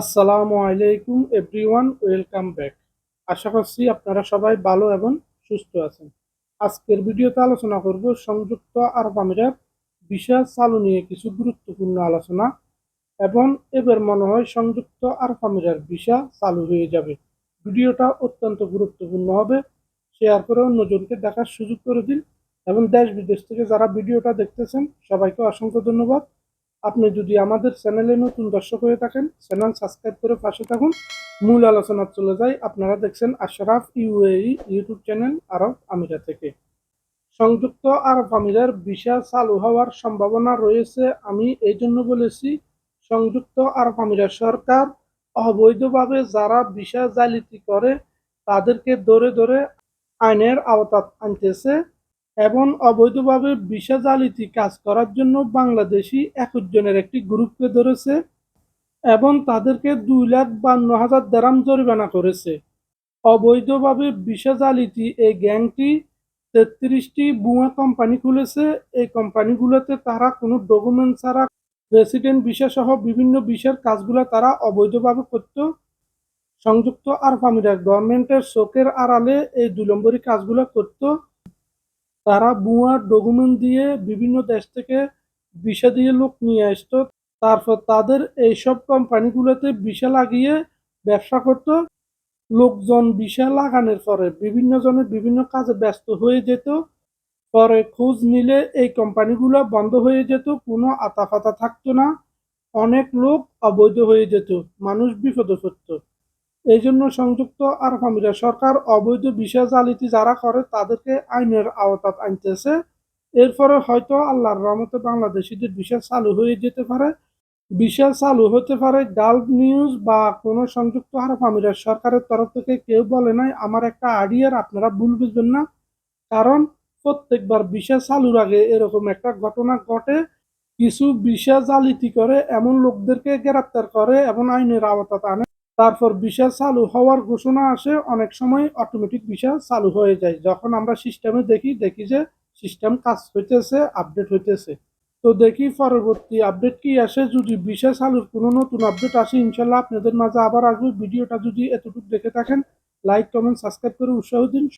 আসসালামু আলাইকুম everyone, welcome back. আশা করছি আপনারা সবাই ভালো এবং সুস্থ আছেন। আজকের ভিডিওতে আলোচনা করব সংযুক্ত আরব আমিরাত ভিসা চালু নিয়ে কিছু গুরুত্বপূর্ণ আলোচনা এবং এবার মনে হয় সংযুক্ত আরব আমিরাত ভিসা চালু হয়ে যাবে। ভিডিওটা অত্যন্ত গুরুত্বপূর্ণ হবে। শেয়ার করে অন্যজনকে দেখার সুযোগ করে দিন এবং দেশ বিদেশ থেকে যারা ভিডিওটা দেখতেছেন, সবাইকে অসংখ্য ধন্যবাদ। আপনি যদি আমাদের চ্যানেলে নতুন দর্শক হয়ে থাকেন, চ্যানেল সাবস্ক্রাইব করে পাশে থাকুন। মূল আলোচনা চলে যায়। আপনারা দেখছেন আশরাফ ইউএই ইউটিউব চ্যানেল আরব আমিরা থেকে। সংযুক্ত আরব আমিরার ভিসা চালু হওয়ার সম্ভাবনা রয়েছে, আমি এই জন্য বলেছি, সংযুক্ত আরব আমিরার সরকার অবৈধভাবে যারা ভিসা জালিয়াতি করে, তাদেরকে ধরে ধরে আইনের আওতা আনতেছে। এবং অবৈধভাবে ভিসা জালিয়াতি কাজ করার জন্য বাংলাদেশি একুশ জনের একটি গ্রুপকে ধরেছে এবং তাদেরকে দুই লাখ বান্ন হাজার দেরাম জরিমানা করেছে। অবৈধভাবে ভিসা জালিয়াতি এই গ্যাংটি তেত্রিশটি বুয়া কোম্পানি খুলেছে। এই কোম্পানিগুলোতে তারা কোনো ডকুমেন্ট ছাড়া রেসিডেন্ট ভিসা সহ বিভিন্ন ভিসার কাজগুলো তারা অবৈধভাবে করত। সংযুক্ত আরব আমিরাত গভর্নমেন্টের শোকের আড়ালে এই দুই নম্বরই কাজগুলো করতো। তারা ভুয়া ডকুমেন্ট দিয়ে বিভিন্ন দেশ থেকে ভিসা দিয়ে লোক নিয়ে আসতো। তারপর তাদের এইসব কোম্পানিগুলোতে ভিসা লাগিয়ে ব্যবসা করতো। লোকজন ভিসা লাগানোর পরে বিভিন্ন জনের বিভিন্ন কাজে ব্যস্ত হয়ে যেত। পরে খোঁজ নিলে এই কোম্পানিগুলো বন্ধ হয়ে যেত, কোনো আতাফাতা থাকতো না। অনেক লোক অবৈধ হয়ে যেত, মানুষ বিপদে পড়তো। এই জন্য সংযুক্ত আরব আমিরাত সরকার অবৈধ ভিসা জালিয়াতি যারা করে, তাদেরকে আইনের আওতাত আনতেছে। এরপরে হয়তো আল্লাহর রহমতে বাংলাদেশিদের ভিসা চালু হয়ে যেতে পারে। ভিসা চালু হতে পারে গালফ নিউজ বা কোনো সংযুক্ত আরব আমিরাত সরকারের তরফ থেকে কেউ বলে নাই। আমার একটা আইডিয়ার আপনারা ভুল বুঝবেন না। কারণ প্রত্যেকবার ভিসা চালুর আগে এরকম একটা ঘটনা ঘটে। কিছু ভিসা জালিয়াতি করে এমন লোকদেরকে গ্রেপ্তার করে এবং আইনের আওতাত আনে। তারপর ভিসা চালু হওয়ার ঘোষণা আসে, অনেক সময় অটোমেটিক ভিসা চালু হয়ে যায়। যখন আমরা সিস্টেমে দেখি দেখি যে সিস্টেম কাজ হইতেছে আপডেট হইতেছে। তো দেখি পরবর্তী আপডেট কি আসে, যদি ভিসা চালুর কোনো নতুন আপডেট আসে, ইনশাল্লাহ আপনাদের মাঝে আবার আসবে। ভিডিওটা যদি এতটুকু দেখে থাকেন লাইক কমেন্ট সাবস্ক্রাইব করে উৎসাহ দিন।